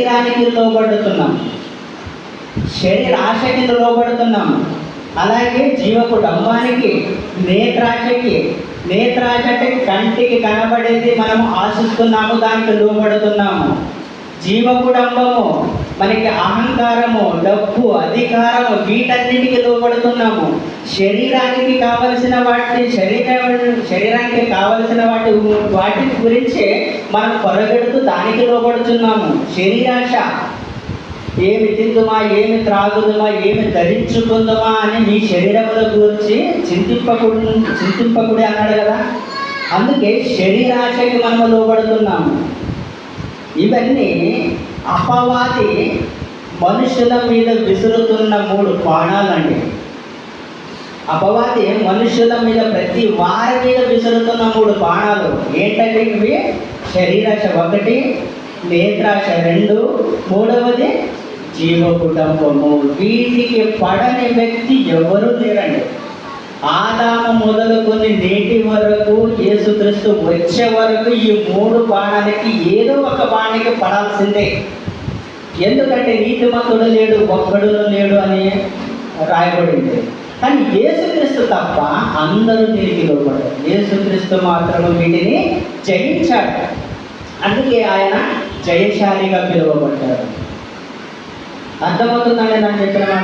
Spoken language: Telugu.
శరీరానికి లోబడుతున్నాం. శరీర ఆశకి లోబడుతున్నాం. అలాగే జీవ కుటుంబానికి నేత్రాశకి నేత్రాశ అంటే కంటికి కనబడేది మనం ఆశిస్తున్నాము దానికి లోబడుతున్నాము. జీవ కుటుంబము మనకి అహంకారము డబ్బు అధికారము వీటన్నిటికీ లోపడుతున్నాము శరీరానికి కావలసిన వాటిని శరీర శరీరానికి కావలసిన వాటి వాటి గురించే మనం పొరగెడుతూ దానికి లోపడుతున్నాము శరీరాశ ఏమి తిందుమా ఏమి త్రాగుదుమా ఏమి ధరించుకుందుమా అని మీ శరీరముల గురించి చింతింపకుడు చింతింపకుడి అన్నాడు కదా. అందుకే శరీరాశకి మనము లోపడుతున్నాము ఇవన్నీ అపవాది మనుషుల మీద విసురుతున్న మూడు బాణాలండి. అపవాది మనుషుల మీద ప్రతి వారి మీద విసురుతున్న మూడు బాణాలు ఏంటంటే ఇవి? శరీరాశ ఒకటి నేత్రాశ రెండు మూడవది జీవ కుటుంబము వీటికి పడని వ్యక్తి ఎవరు లేరండి. ఆదా యేసుక్రీస్తు వచ్చే వరకు ఈ మూడు బాణాలకి ఏదో ఒక బాణానికి పడాల్సిందే. ఎందుకంటే నీతిమంతుడు లేడు ఒక్కడులో లేడు అని రాయబడింది. కానీ యేసుక్రీస్తు తప్ప అందరూ తిరిగి లోపడ్డారు యేసుక్రీస్తు మాత్రము వీటిని జయించాడు. అందుకే ఆయన జయశాలిగా పిలువబడ్డారు. అర్థమవుతుందని నాకు చెప్పిన మాట?